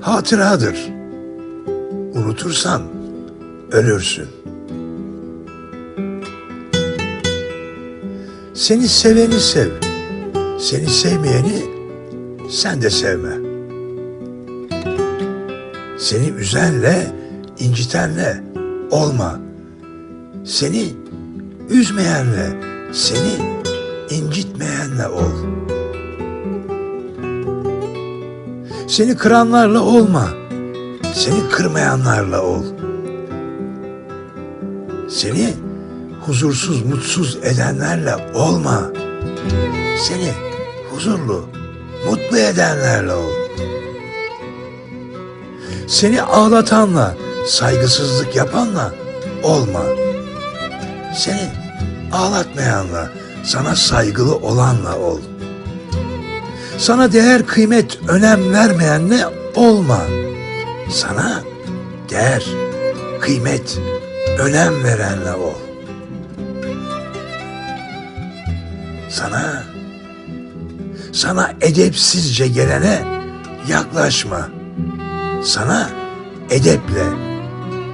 hatıradır. Unutursan ölürsün. Seni seveni sev. Seni sevmeyeni sen de sevme. Seni üzenle, incitenle olma. Seni üzmeyenle, seni incitmeyenle ol. Seni kıranlarla olma. Seni kırmayanlarla ol. Seni huzursuz, mutsuz edenlerle olma. Seni huzurlu, mutlu edenlerle ol. Seni ağlatanla, saygısızlık yapanla olma. Seni ağlatmayanla, sana saygılı olanla ol. Sana değer, kıymet, önem vermeyenle olma. Sana değer, kıymet, önem verenle ol. Sana sana edepsizce gelene yaklaşma. Sana edeple,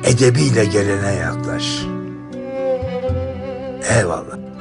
edebiyle gelene yaklaş. Eyvallah.